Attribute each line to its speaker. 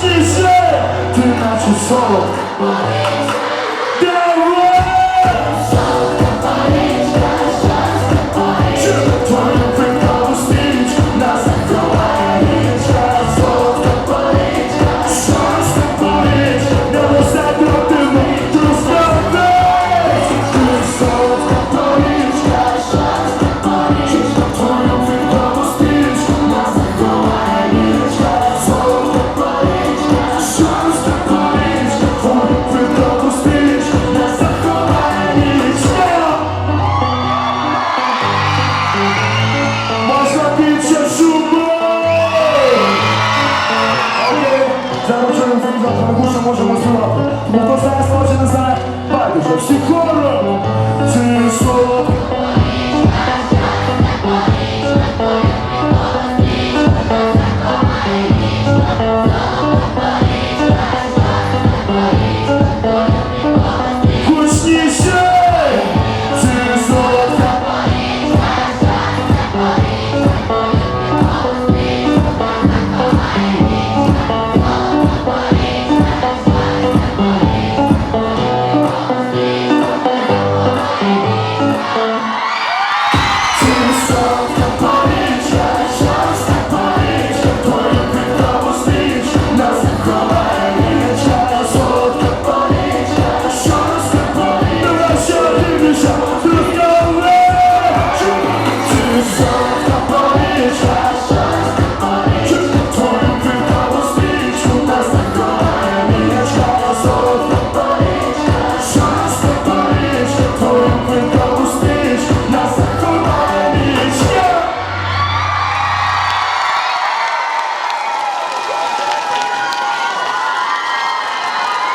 Speaker 1: Ciszy się! Ty macie solą! Мотоцикл скочений за батюшок. Всі хором!